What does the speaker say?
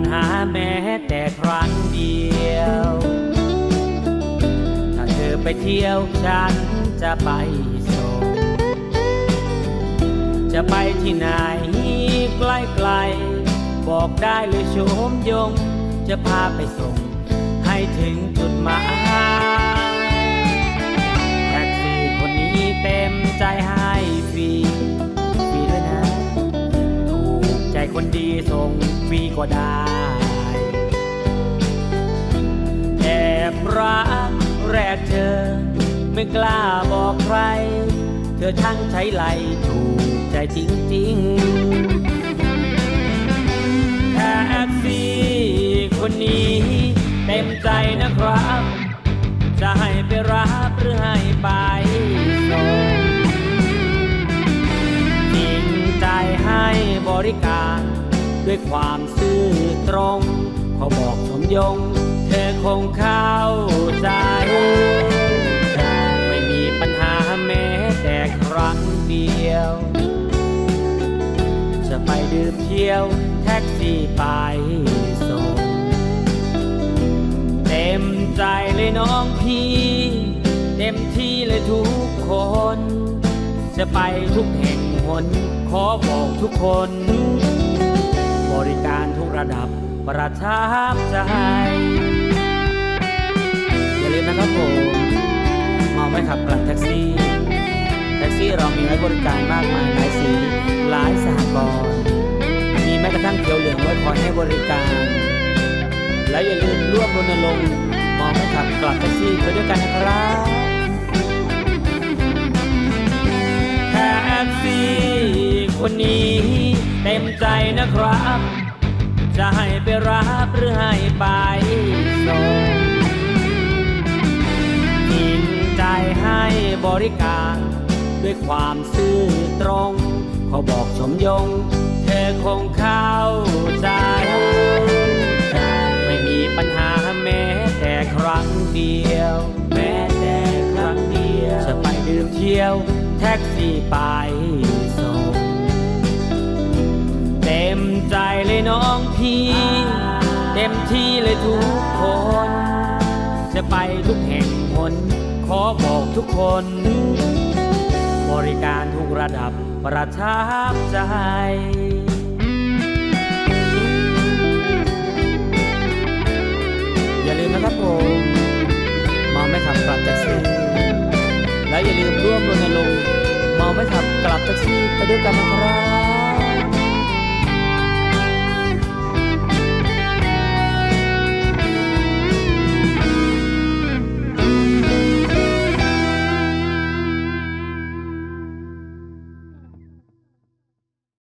ญหาแม้แต่ครั้งเดียว ถ้าเธอไปเที่ยวฉันจะไปส่ง จะไปที่ไหนใกล้ๆบอกได้เลยโฉมยง จะพาไปส่ง ให้ถึงจุดหมายแท็กซี่คนนี้เต็มใจให้ฟรีฟรีด้วยนะ ถูกใจคนดีส่ง ฟรีก็ได้แอบรักแรกเธอ ไม่กล้าบอกใคร เธอช่างใช้ไหลถูกใจจริงๆแท็กซี่คนนี้เต็มใจนะครับ จะให้ไปรับหรือให้ไปส่งจริงใจให้บริการ ด้วยความซื่อตรงขาบอกสมยง เธอคงเข้าใจ ไม่มีปัญหาแม้แต่ครั้งเดียว จะไปดื่มเที่ยวแท็กซี่ไปส่ง เต็มใจเลยน้องพี่ เต็มที่เลยทุกคน จะไปทุกแห่งหนขอบอกทุกคน บริการทุกระดับประทับใจ อย่าลืมนะครับผมเมาไม่ขับกลับแท็กซี่ แท็กซี่เรามีไว้บริการมากมายหลายสีหลายสหกรณ์มีแม้กระทั่งเขียวเหลืองไว้คอยให้บริการ และอย่าลืมร่วมรณรงค์มองไม่ขับกลับแท็กซี่ไปด้วยกันนะครับ คนนี้เต็มใจนะครับ จะให้ไปรับหรือให้ไปส่งจริงใจให้บริการ ด้วยความซื่อตรงขาบอกสมยง เธอคงเข้าใจ ไม่มีปัญหาแม้แต่ครั้งเดียว แม้แต่ครั้งเดียว จะไปดื่มเที่ยวแท็กซี่ไป มใจเลยน้องพี่ เต็มที่เลยทุกคน จะไปทุกแห่งหนขอบอกทุกคน บริการทุกระดับประทับใจอย่าลืมนะครับผมเมาไม่ขับกลับแท็กซี่และอย่าลืมร่วมรณรงค์เมาไม่ขับกลับแท็กซี่ไปด้วยกันนะครับ